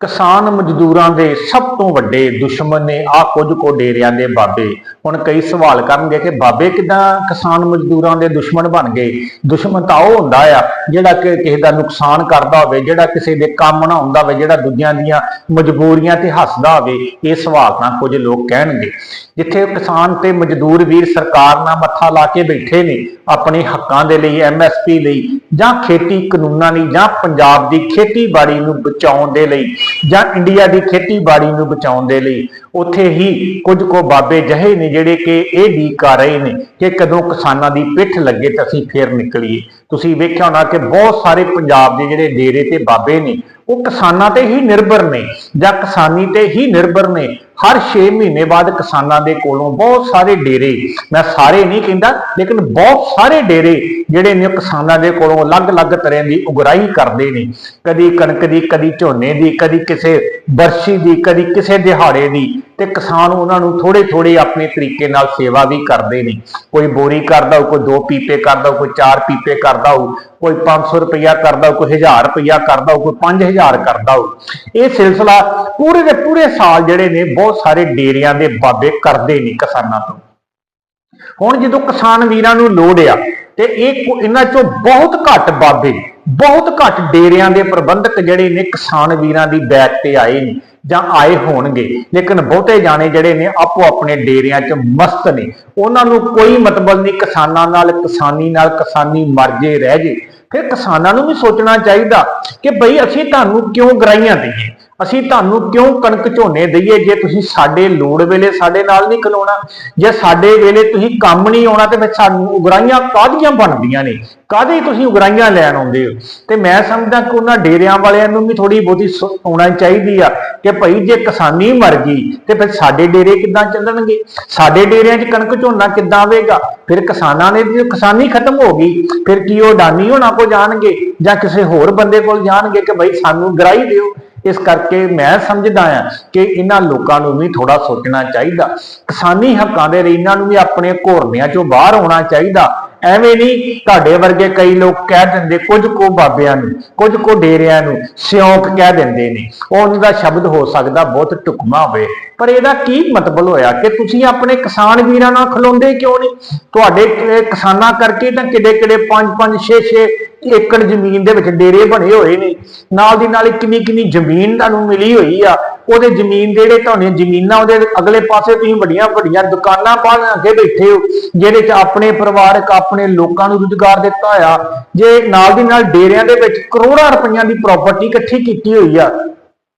ਕਿਸਾਨ ਮਜ਼ਦੂਰਾਂ ਦੇ ਸਭ ਤੋਂ ਵੱਡੇ ਦੁਸ਼ਮਣ ਨੇ ਆ ਕੁਝ ਕੋ ਡੇਰਿਆਂ ਦੇ ਬਾਬੇ। ਹੁਣ ਕਈ ਸਵਾਲ ਕਰਨਗੇ ਕਿ ਬਾਬੇ ਕਿਦਾਂ ਕਿਸਾਨ ਮਜ਼ਦੂਰਾਂ ਦੇ ਦੁਸ਼ਮਣ ਬਣ ਗਏ? ਦੁਸ਼ਮਣ ਤਾਂ ਉਹ ਹੁੰਦਾ ਆ, ਜਿਹੜਾ ਕਿ ਕਿਸੇ ਦਾ ਨੁਕਸਾਨ ਕਰਦਾ ਹੋਵੇ, ਜਿਹੜਾ ਕਿਸੇ ਦੇ ਕੰਮ ਨਾ ਹੁੰਦਾ ਹੋਵੇ, ਜਿਹੜਾ ਦੂਜਿਆਂ ਦੀਆਂ ਮਜਬੂਰੀਆਂ ਤੇ ਹੱਸਦਾ ਹੋਵੇ, ਇਹ ਸਵਾਲ ਤਾਂ ਕੁਝ ਲੋਕ ਕਹਿਣਗੇ। ਜਿੱਥੇ ਕਿਸਾਨ ਤੇ ਮਜ਼ਦੂਰ ਵੀਰ ਸਰਕਾਰ ਨਾਲ ਮੱਥਾ ਲਾ ਕੇ ਬੈਠੇ ਨੇ, ਆਪਣੇ ਹੱਕਾਂ ਦੇ ਲਈ ਐਮਐਸਪੀ ਲਈ, ਜਾਂ ਖੇਤੀ ਕਾਨੂੰਨਾਂ ਲਈ, ਜਾਂ ਪੰਜਾਬ ਦੀ ਖੇਤੀਬਾੜੀ ਨੂੰ ਬਚਾਉਣ ਦੇ ਲਈ ਜਾਂ ਇੰਡੀਆ ਦੀ ਖੇਤੀਬਾੜੀ ਨੂੰ ਬਚਾਉਣ ਦੇ ਲਈ ਉੱਥੇ ਹੀ ਕੁਝ ਕੋ ਬਾਬੇ ਜਹੇ ਨੇ ਜਿਹੜੇ ਕਿ ਇਹ ਵੀ ਕਰ ਰਹੇ ਨੇ ਕਿ ਕਦੋਂ ਕਿਸਾਨਾਂ ਦੀ ਪਿੱਠ ਲੱਗੇ ਤਾਂ ਅਸੀਂ ਫੇਰ ਨਿਕਲੀਏ। ਤੁਸੀਂ ਵੇਖਿਆ ਹੋਣਾ ਕਿ ਬਹੁਤ ਸਾਰੇ ਪੰਜਾਬ ਦੇ ਜਿਹੜੇ ਡੇਰੇ ਤੇ ਬਾਬੇ ਨੇ, ਉਹ ਕਿਸਾਨਾਂ ਤੇ ਹੀ ਨਿਰਭਰ ਨੇ ਜਾਂ ਕਿਸਾਨੀ ਤੇ ਹੀ ਨਿਰਭਰ ਨੇ। ਹਰ 6 ਮਹੀਨੇ ਬਾਅਦ ਕਿਸਾਨਾਂ ਦੇ ਕੋਲੋਂ ਬਹੁਤ ਸਾਰੇ ਡੇਰੇ, ਮੈਂ ਸਾਰੇ ਨਹੀਂ ਕਹਿੰਦਾ, ਲੇਕਿਨ ਬਹੁਤ ਸਾਰੇ ਡੇਰੇ ਜਿਹੜੇ ਨੇ ਉਹ ਕਿਸਾਨਾਂ ਦੇ ਕੋਲੋਂ ਅਲੱਗ-ਅਲੱਗ ਤਰ੍ਹਾਂ ਦੀ ਉਗਰਾਹੀ ਕਰਦੇ ਨੇ। ਕਦੀ ਕਣਕ ਦੀ, ਕਦੀ ਝੋਨੇ ਦੀ, ਕਦੀ ਕਿਸੇ ਬਰਸ਼ੀ ਦੀ, ਕਦੀ ਕਿਸੇ ਦਿਹਾੜੇ ਦੀ। ਤੇ ਕਿਸਾਨ ਉਹਨਾਂ ਨੂੰ ਥੋੜੇ ਥੋੜੇ ਆਪਣੇ ਤਰੀਕੇ ਨਾਲ ਸੇਵਾ ਵੀ ਕਰਦੇ ਨੇ। ਕੋਈ ਬੋਰੀ ਕਰਦਾ ਹੋਊ, ਕੋਈ ਦੋ ਪੀਪੇ ਕਰਦਾ ਹੋਊ, ਕੋਈ ਚਾਰ ਪੀਪੇ ਕਰਦਾ ਹੋਊ, ਕੋਈ 500 ਰੁਪਇਆ ਕਰਦਾ ਕੋਈ 1000 ਰੁਪਇਆ ਕਰਦਾ ਹੋਊ, ਕੋਈ 5000 ਕਰਦਾ ਹੋਊ। ਇਹ ਸਿਲਸਿਲਾ ਪੂਰੇ ਦੇ ਪੂਰੇ ਸਾਲ ਜਿਹੜੇ ਨੇ ਬਹੁਤ ਸਾਰੇ ਡੇਰਿਆਂ ਦੇ ਬਾਬੇ ਕਰਦੇ ਨੇ ਕਿਸਾਨਾਂ ਤੋਂ। ਹੁਣ ਜਦੋਂ ਕਿਸਾਨ ਵੀਰਾਂ ਨੂੰ ਲੋੜ ਆ ਤੇ ਇਹ ਇਹਨਾਂ ਚੋਂ ਬਹੁਤ ਘੱਟ ਬਾਬੇ ਬਹੁਤ ਘੱਟ ਡੇਰਿਆਂ ਦੇ ਪ੍ਰਬੰਧਕ ਜਿਹੜੇ ਨੇ ਕਿਸਾਨ ਵੀਰਾਂ ਦੀ ਬੈਕ ਤੇ ਆਏ ਨੇ ਜਾਂ ਆਏ ਹੋਣਗੇ। ਲੇਕਿਨ ਬਹੁਤੇ ਜਾਣੇ ਜਿਹੜੇ ਨੇ ਆਪੋ ਆਪਣੇ ਡੇਰਿਆਂ 'ਚ ਮਸਤ ਨੇ। ਉਹਨਾਂ ਨੂੰ ਕੋਈ ਮਤਲਬ ਨਹੀਂ, ਕਿਸਾਨਾਂ ਨਾਲ, ਕਿਸਾਨੀ ਨਾਲ, ਕਿਸਾਨੀ ਮਰ ਜੇ ਰਹਿ ਜੇ। ਫਿਰ ਕਿਸਾਨਾਂ ਨੂੰ ਵੀ ਸੋਚਣਾ ਚਾਹੀਦਾ ਕਿ ਭਈ ਅਸੀਂ ਤੁਹਾਨੂੰ ਕਿਉਂ ਗਰਾਈਆਂ ਦਈਏ? ਅਸੀਂ ਤੁਹਾਨੂੰ ਕਿਉਂ ਕਣਕ ਝੋਨੇ ਦਈਏ ਜੇ ਤੁਸੀਂ ਸਾਡੇ ਲੋੜ ਵੇਲੇ ਸਾਡੇ ਨਾਲ ਨਹੀਂ ਖਲੋਣਾ? ਜੇ ਸਾਡੇ ਵੇਲੇ ਤੁਸੀਂ ਕੰਮ ਨਹੀਂ ਆਉਣਾ ਤੇ ਫਿਰ ਸਾਨੂੰ ਉਗਰਾਈਆਂ ਕਾਹਦੀਆਂ ਬਣਦੀਆਂ ਨੇ? ਕਾਹਦੇ ਤੁਸੀਂ ਉਗਰਾਈਆਂ ਲੈਣ ਆਉਂਦੇ ਹੋ? ਤੇ ਮੈਂ ਸਮਝਦਾ ਕਿ ਉਹਨਾਂ ਡੇਰਿਆਂ ਵਾਲਿਆਂ ਨੂੰ ਵੀ ਥੋੜੀ ਬਹੁਤੀ ਹੋਣਾ ਚਾਹੀਦੀ ਆ ਕਿ ਭਈ ਜੇ ਕਿਸਾਨੀ ਮਰ ਗਈ ਤੇ ਫਿਰ ਸਾਡੇ ਡੇਰੇ ਕਿੱਦਾਂ ਚੱਲਣਗੇ? ਸਾਡੇ ਡੇਰਿਆਂ 'ਚ ਕਣਕ ਝੋਨਾ ਕਿੱਦਾਂ ਆਵੇਗਾ? ਫਿਰ ਕਿਸਾਨਾਂ ਨੇ ਕਿਸਾਨੀ ਖਤਮ ਹੋ ਗਈ। ਫਿਰ ਕੀ ਉਹ ਡਾਨੀ ਹੋਣਾ ਕੋ ਜਾਣਗੇ ਜਾਂ ਕਿਸੇ ਹੋਰ ਬੰਦੇ ਕੋਲ ਜਾਣਗੇ ਕਿ ਭਈ ਸਾਨੂੰ ਗਰਾਈ ਦਿਓ? ਇਸ ਕਰਕੇ ਮੈਂ ਸਮਝਦਾ ਆ ਕਿ ਇਹਨਾਂ ਲੋਕਾਂ ਨੂੰ ਵੀ ਥੋੜਾ ਸੋਚਣਾ ਚਾਹੀਦਾ। ਕਿਸਾਨੀ ਹੱਕਾਂ ਦੇ ਲਈ ਇਹਨਾਂ ਨੂੰ ਵੀ ਆਪਣੇ ਘੋਰਨਿਆਂ ਚੋਂ ਬਾਹਰ ਆਉਣਾ ਚਾਹੀਦਾ। ਐਵੇਂ ਨਹੀਂ ਤੁਹਾਡੇ ਵਰਗੇ ਕਈ ਲੋਕ ਕਹਿ ਦਿੰਦੇ, ਕੁਝ ਕੋ ਬਾਬਿਆਂ ਨੂੰ, ਕੁਝ ਕੋ ਡੇਰਿਆਂ ਨੂੰ ਸਿਉਂਕ ਕਹਿ ਦਿੰਦੇ ਨੇ। ਉਹਨਾਂ ਦਾ ਸ਼ਬਦ ਹੋ ਸਕਦਾ ਬਹੁਤ ਟੁਕਮਾ ਹੋਵੇ। ਪਰ ਇਹਦਾ ਕੀ ਮਤਲਬ ਹੋਇਆ ਕਿ ਤੁਸੀਂ ਆਪਣੇ ਕਿਸਾਨ ਵੀਰਾਂ ਨਾਲ ਖਲੋਂਦੇ ਕਿਉਂ ਨਹੀਂ? ਤੁਹਾਡੇ ਕਿਸਾਨਾਂ ਕਰਕੇ ਤਾਂ ਕਿੱਡੇ ਕਿੱਡੇ 5 5 6 6 ਏਕੜ ਜ਼ਮੀਨ ਦੇ ਵਿੱਚ ਡੇਰੇ ਬਣੇ ਹੋਏ ਨੇ। ਨਾਲ ਦੀ ਨਾਲ ਕਿੰਨੀ ਕਿੰਨੀ ਜ਼ਮੀਨ ਤੁਹਾਨੂੰ ਮਿਲੀ ਹੋਈ ਆ। ਉਹਦੇ ਜ਼ਮੀਨ ਦੇ ਜਿਹੜੇ ਤੁਹਾਨੂੰ ਜ਼ਮੀਨਾਂ, ਉਹਦੇ ਅਗਲੇ ਪਾਸੇ ਤੁਸੀਂ ਵੱਡੀਆਂ ਵੱਡੀਆਂ ਦੁਕਾਨਾਂ ਪਾ ਕੇ ਬੈਠੇ ਹੋ, ਜਿਹਦੇ ਚ ਆਪਣੇ ਪਰਿਵਾਰਕ, ਆਪਣੇ ਲੋਕਾਂ ਨੂੰ ਰੁਜ਼ਗਾਰ ਦਿੱਤਾ ਆ ਜੇ ਨਾਲ ਦੀ ਨਾਲ ਡੇਰਿਆਂ ਦੇ ਵਿੱਚ ਕਰੋੜਾਂ ਰੁਪਈਆਂ ਦੀ ਪ੍ਰਾਪਰਟੀ ਇਕੱਠੀ ਕੀਤੀ ਹੋਈ ਆ,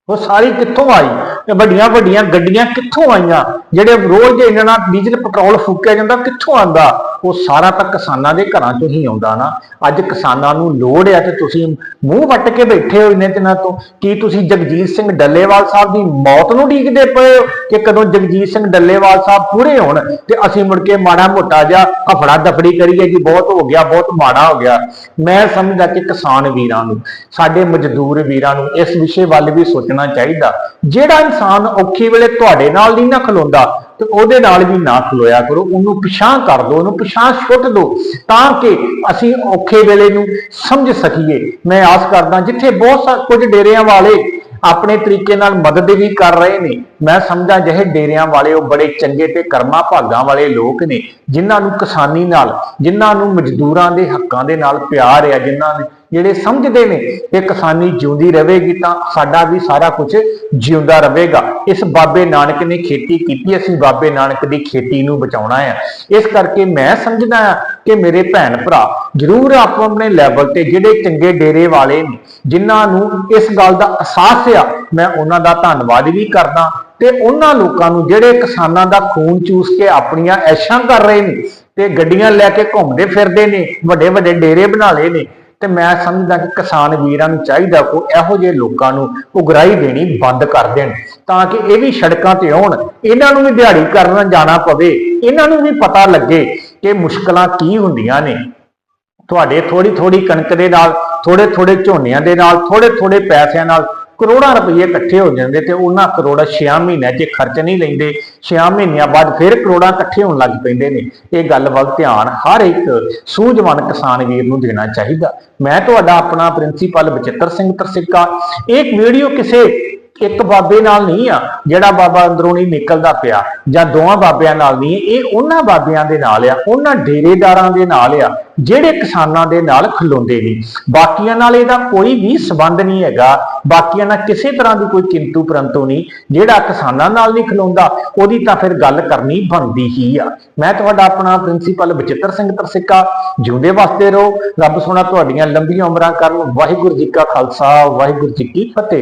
ਉਹ ਸਾਰੀ ਕਿੱਥੋਂ ਆਈ? ਵੱਡੀਆਂ ਵੱਡੀਆਂ ਗੱਡੀਆਂ ਕਿੱਥੋਂ ਆਈਆਂ? ਜਿਹੜੇ ਰੋਜ਼ ਇਹਨਾਂ ਨਾਲ ਡੀਜ਼ਲ ਪੈਟਰੋਲ ਫੂਕਿਆ ਜਾਂਦਾ ਕਿੱਥੋਂ ਆਂਦਾ ਉਹ ਸਾਰਾ ਤਾਂ ਕਿਸਾਨਾਂ ਦੇ ਘਰਾਂ ਚੋਂ ਹੀ ਆਉਂਦਾ ਨਾ। ਅੱਜ ਕਿਸਾਨਾਂ ਨੂੰ ਲੋੜ ਹੈ ਤੇ ਤੁਸੀਂ ਮੂੰਹ ਵੱਟ ਕੇ ਬੈਠੇ ਹੋ ਇੰਨੇ ਦਿਨਾਂ ਤੋਂ। ਕੀ ਤੁਸੀਂ ਜਗਜੀਤ ਸਿੰਘ ਡੱਲੇਵਾਲ ਸਾਹਿਬ ਦੀ ਮੌਤ ਨੂੰ ਢੀਕਦੇ ਪਏ ਹੋ ਕਿ ਕਦੋਂ ਜਗਜੀਤ ਸਿੰਘ ਡੱਲੇਵਾਲ ਸਾਹਿਬ ਪੂਰੇ ਹੋਣ ਤੇ ਅਸੀਂ ਮੁੜ ਕੇ ਮਾੜਾ ਮੋਟਾ ਜਿਹਾ ਹਫੜਾ ਦਫੜੀ ਕਰੀਏ ਜੀ? ਬਹੁਤ ਹੋ ਗਿਆ, ਬਹੁਤ ਮਾੜਾ ਹੋ ਗਿਆ। ਮੈਂ ਸਮਝਦਾ ਕਿ ਕਿਸਾਨ ਵੀਰਾਂ ਨੂੰ, ਸਾਡੇ ਮਜ਼ਦੂਰ ਵੀਰਾਂ ਨੂੰ ਇਸ ਵਿਸ਼ੇ ਵੱਲ ਵੀ ਸੋਚਣਾ ਚਾਹੀਦਾ। ਜਿਹੜਾ ਇਨਸਾਨ ਔਖੀ ਵੇਲੇ ਤੁਹਾਡੇ ਨਾਲ ਨਹੀਂ ਨਾ ਖਲੋਂਦਾ ਤੇ ਉਹਦੇ ਨਾਲ ਵੀ ਨਾ ਖਲੋਇਆ ਕਰੋ, ਉਹਨੂੰ ਪਛਾਣ ਕਰ ਦਿਓ, ਉਹਨੂੰ ਪਿਛਾਂ ਛੁੱਟ ਦਿਓ, ਤਾਂ ਕਿ ਅਸੀਂ ਔਖੇ ਵੇਲੇ ਨੂੰ ਸਮਝ ਸਕੀਏ। ਮੈਂ ਆਸ ਕਰਦਾ ਜਿੱਥੇ ਬਹੁਤ ਸਾ, ਕੁਝ ਡੇਰਿਆਂ ਵਾਲੇ ਆਪਣੇ ਤਰੀਕੇ ਨਾਲ ਮਦਦ ਵੀ ਕਰ ਰਹੇ ਨੇ। ਮੈਂ ਸਮਝਾਂ ਜਿਹੇ ਡੇਰਿਆਂ ਵਾਲੇ, ਉਹ ਬੜੇ ਚੰਗੇ ਤੇ ਕਰਮਾ ਭਾਗਾਂ ਵਾਲੇ ਲੋਕ ਨੇ, ਜਿਨ੍ਹਾਂ ਨੂੰ ਕਿਸਾਨੀ ਨਾਲ, ਜਿਨ੍ਹਾਂ ਨੂੰ ਮਜ਼ਦੂਰਾਂ ਦੇ ਹੱਕਾਂ ਦੇ ਨਾਲ ਪਿਆਰ ਆ ਜਿਨ੍ਹਾਂ ਨੇ, ਜਿਹੜੇ ਸਮਝਦੇ ਨੇ ਕਿ ਕਿਸਾਨੀ ਜਿਉਂਦੀ ਰਹੇਗੀ ਤਾਂ ਸਾਡਾ ਵੀ ਸਾਰਾ ਕੁਝ ਜਿਉਂਦਾ ਰਹੇਗਾ। ਇਸ ਬਾਬੇ ਨਾਨਕ ਨੇ ਖੇਤੀ ਕੀਤੀ, ਅਸੀਂ ਬਾਬੇ ਨਾਨਕ ਦੀ ਖੇਤੀ ਨੂੰ ਬਚਾਉਣਾ ਹੈ। ਇਸ ਕਰਕੇ ਮੈਂ ਸਮਝਦਾ ਹਾਂ ਕਿ ਮੇਰੇ ਭੈਣ ਭਰਾ, ਜ਼ਰੂਰ ਆਪੋ ਆਪਣੇ ਲੈਵਲ ਤੇ ਜਿਹੜੇ ਚੰਗੇ ਡੇਰੇ ਵਾਲੇ ਨੇ, ਜਿਨ੍ਹਾਂ ਨੂੰ ਇਸ ਗੱਲ ਦਾ ਅਹਿਸਾਸ ਆ, ਮੈਂ ਉਹਨਾਂ ਦਾ ਧੰਨਵਾਦ ਵੀ ਕਰਦਾ ਤੇ ਉਹਨਾਂ ਲੋਕਾਂ ਨੂੰ ਜਿਹੜੇ ਕਿਸਾਨਾਂ ਦਾ ਖੂਨ ਚੂਸ ਕੇ ਆਪਣੀਆਂ ਐਸ਼ਾਂ ਕਰ ਰਹੇ ਨੇ ਤੇ ਗੱਡੀਆਂ ਲੈ ਕੇ ਘੁੰਮਦੇ ਫਿਰਦੇ ਨੇ ਵੱਡੇ ਵੱਡੇ ਡੇਰੇ ਬਣਾ ਲਏ ਨੇ, ਤੇ ਮੈਂ ਸਮਝਦਾ ਕਿ ਕਿਸਾਨ ਵੀਰਾਂ ਨੂੰ ਚਾਹੀਦਾ ਕੋ ਇਹੋ ਜਿਹੇ ਲੋਕਾਂ ਨੂੰ ਉਗਰਾਈ ਦੇਣੀ ਬੰਦ ਕਰ ਦੇਣ, ਤਾਂ ਕਿ ਇਹ ਵੀ ਸੜਕਾਂ ਤੇ ਆਉਣ, ਇਹਨਾਂ ਨੂੰ ਵੀ ਦਿਹਾੜੀ ਕਰਨ ਜਾਣਾ ਪਵੇ, ਇਹਨਾਂ ਨੂੰ ਵੀ ਪਤਾ ਲੱਗੇ ਕਿ ਮੁਸ਼ਕਲਾਂ ਕੀ ਹੁੰਦੀਆਂ ਨੇ? ਤੁਹਾਡੇ ਥੋੜੀ ਥੋੜੀ ਕਣਕ ਦੇ ਨਾਲ ਥੋੜੇ ਥੋੜੇ ਝੋਨਿਆਂ ਦੇ ਨਾਲ ਥੋੜੇ ਥੋੜੇ ਪੈਸਿਆਂ ਨਾਲ ਕਰੋੜਾਂ ਰੁਪਏ ਇਕੱਠੇ ਹੋ ਜਾਂਦੇ ਤੇ ਉਹਨਾਂ ਕਰੋੜਾਂ 6 ਮਹੀਨਿਆਂ 'ਚ ਖਰਚ ਨਹੀਂ ਲੈਂਦੇ 6 ਮਹੀਨਿਆਂ ਬਾਅਦ ਫਿਰ ਕਰੋੜਾਂ ਇਕੱਠੇ ਹੋਣ ਲੱਗ ਪੈਂਦੇ ਨੇ। ਇਹ ਗੱਲ ਵੱਲ ਧਿਆਨ ਹਰ ਇੱਕ ਸੂਝਵਾਨ ਕਿਸਾਨ ਵੀਰ ਨੂੰ ਦੇਣਾ ਚਾਹੀਦਾ। ਮੈਂ ਤੁਹਾਡਾ ਆਪਣਾ ਪ੍ਰਿੰਸੀਪਲ ਬਚਿੱਤਰ ਸਿੰਘ ਤਰਸਿੱਕਾ ਇਹ ਵੀਡੀਓ ਕਿਸੇ ਇੱਕ ਬਾਬੇ ਨਾਲ ਨਹੀਂ ਆ, ਜਿਹੜਾ ਬਾਬਾ ਅੰਦਰੂਨੀ ਨਿਕਲਦਾ ਪਿਆ, ਜਾਂ ਦੋਵਾਂ ਬਾਬਿਆਂ ਨਾਲ ਨਹੀਂ, ਇਹ ਉਹਨਾਂ ਬਾਬਿਆਂ ਦੇ ਨਾਲ ਆ, ਉਹਨਾਂ ਡੇਰੇਦਾਰਾਂ ਦੇ ਨਾਲ ਆ, ਜਿਹੜੇ ਕਿਸਾਨਾਂ ਦੇ ਨਾਲ ਖਲੋਂਦੇ ਨੇ। ਬਾਕੀਆਂ ਨਾਲ ਇਹਦਾ ਕੋਈ ਵੀ ਸਬੰਧ ਨਹੀਂ ਹੈਗਾ, ਬਾਕੀਆਂ ਨਾਲ ਕਿਸੇ ਤਰ੍ਹਾਂ ਦੀ ਕੋਈ ਕਿੰਤੂ ਪਰੰਤੂ ਨਹੀਂ, ਜਿਹੜਾ ਕਿਸਾਨਾਂ ਨਾਲ ਨਹੀਂ ਖਲੋਂਦਾ, ਉਹਦੀ ਤਾਂ ਫਿਰ ਗੱਲ ਕਰਨੀ ਬਣਦੀ ਹੀ ਆ। ਮੈਂ ਤੁਹਾਡਾ ਆਪਣਾ ਪ੍ਰਿੰਸੀਪਲ ਬਚਿੱਤਰ ਸਿੰਘ ਤਰਸਿੱਕਾ, ਜਿਉਂਦੇ ਵਾਸਤੇ ਰਹੋ, ਰੱਬ ਸੋਨਾ ਤੁਹਾਡੀਆਂ ਲੰਬੀਆਂ ਉਮਰਾਂ ਕਰਨ, ਵਾਹਿਗੁਰੂ ਜੀ ਕਾ ਖਾਲਸਾ, ਵਾਹਿਗੁਰੂ ਜੀ ਕੀ ਫਤਿਹ।